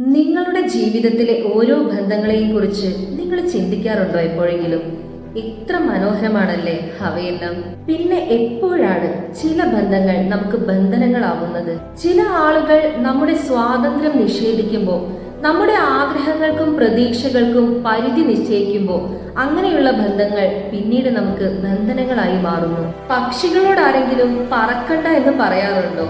നിങ്ങളുടെ ജീവിതത്തിലെ ഓരോ ബന്ധങ്ങളെയും കുറിച്ച് നിങ്ങൾ ചിന്തിക്കാറുണ്ടോ എപ്പോഴെങ്കിലും? എത്ര മനോഹരമാണല്ലേ അവയെല്ലാം. പിന്നെ എപ്പോഴാണ് ചില ബന്ധങ്ങൾ നമുക്ക് ബന്ധനങ്ങളാവുന്നത്? ചില ആളുകൾ നമ്മുടെ സ്വാതന്ത്ര്യം നിഷേധിക്കുമ്പോൾ നമ്മുടെ ആഗ്രഹങ്ങൾക്കും പ്രതീക്ഷകൾക്കും പരിധി നിശ്ചയിക്കുമ്പോൾ അങ്ങനെയുള്ള ബന്ധങ്ങൾ പിന്നീട് നമുക്ക് ബന്ധനങ്ങളായി മാറുന്നു. പക്ഷികളോടാരെങ്കിലും പറക്കണ്ട എന്ന് പറയാറുണ്ടോ?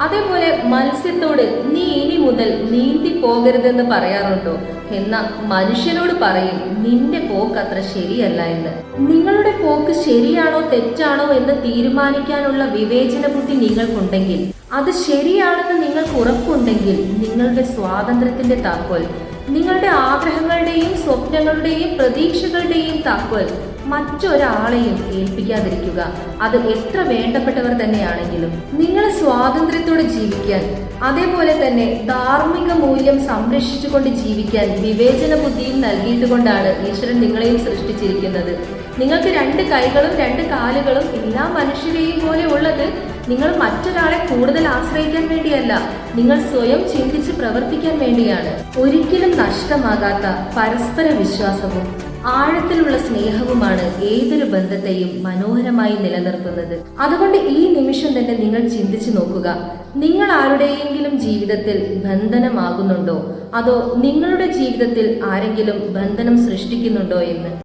അതേപോലെ മത്സ്യത്തോട് നീ ഇനി മുതൽ നീന്തി പോകരുതെന്ന് പറയാറുണ്ടോ? എന്ന മനുഷ്യനോട് പറയും നിന്റെ പോക്ക് അത്ര ശരിയല്ല എന്ന്. നിങ്ങളുടെ പോക്ക് ശരിയാണോ തെറ്റാണോ എന്ന് തീരുമാനിക്കാനുള്ള വിവേചന ബുദ്ധി നിങ്ങൾക്കുണ്ടെങ്കിൽ അത് ശരിയാണെന്ന് നിങ്ങൾക്ക് ഉറപ്പുണ്ടെങ്കിൽ നിങ്ങളുടെ സ്വാതന്ത്ര്യത്തിന്റെ താക്കോൽ നിങ്ങളുടെ ആഗ്രഹങ്ങളുടെയും സ്വപ്നങ്ങളുടെയും പ്രതീക്ഷകളുടെയും താക്കോൽ മറ്റൊരാളെയും ഏൽപ്പിക്കാതിരിക്കുക. അത് എത്ര വേണ്ടപ്പെട്ടവർ തന്നെയാണെങ്കിലും നിങ്ങൾ സ്വാതന്ത്ര്യത്തോടെ ജീവിക്കാൻ അതേപോലെ തന്നെ ധാർമ്മിക മൂല്യം സംരക്ഷിച്ചുകൊണ്ട് ജീവിക്കാൻ വിവേചന ബുദ്ധിയും നൽകിയിട്ടുകൊണ്ടാണ് ഈശ്വരൻ നിങ്ങളെയും സൃഷ്ടിച്ചിരിക്കുന്നത്. നിങ്ങൾക്ക് രണ്ട് കൈകളും രണ്ട് കാലുകളും എല്ലാ മനുഷ്യരെയും പോലെ ഉള്ളത് നിങ്ങൾ മറ്റൊരാളെ കൂടുതൽ ആശ്രയിക്കാൻ വേണ്ടിയല്ല. നിങ്ങൾ സ്വയം ചിന്തിച്ച് പ്രവർത്തിക്കാൻ വേണ്ടിയാണ്. ഒരിക്കലും നഷ്ടമാകാത്ത പരസ്പര വിശ്വാസവും ആഴത്തിലുള്ള സ്നേഹവുമാണ് ഏതൊരു ബന്ധത്തെയും മനോഹരമായി നിലനിർത്തുന്നത്. അതുകൊണ്ട് ഈ നിമിഷം തന്നെ നിങ്ങൾ ചിന്തിച്ചു നോക്കുക. നിങ്ങൾ ആരുടെയെങ്കിലും ജീവിതത്തിൽ ബന്ധനമാകുന്നുണ്ടോ? അതോ നിങ്ങളുടെ ജീവിതത്തിൽ ആരെങ്കിലും ബന്ധനം സൃഷ്ടിക്കുന്നുണ്ടോ എന്ന്?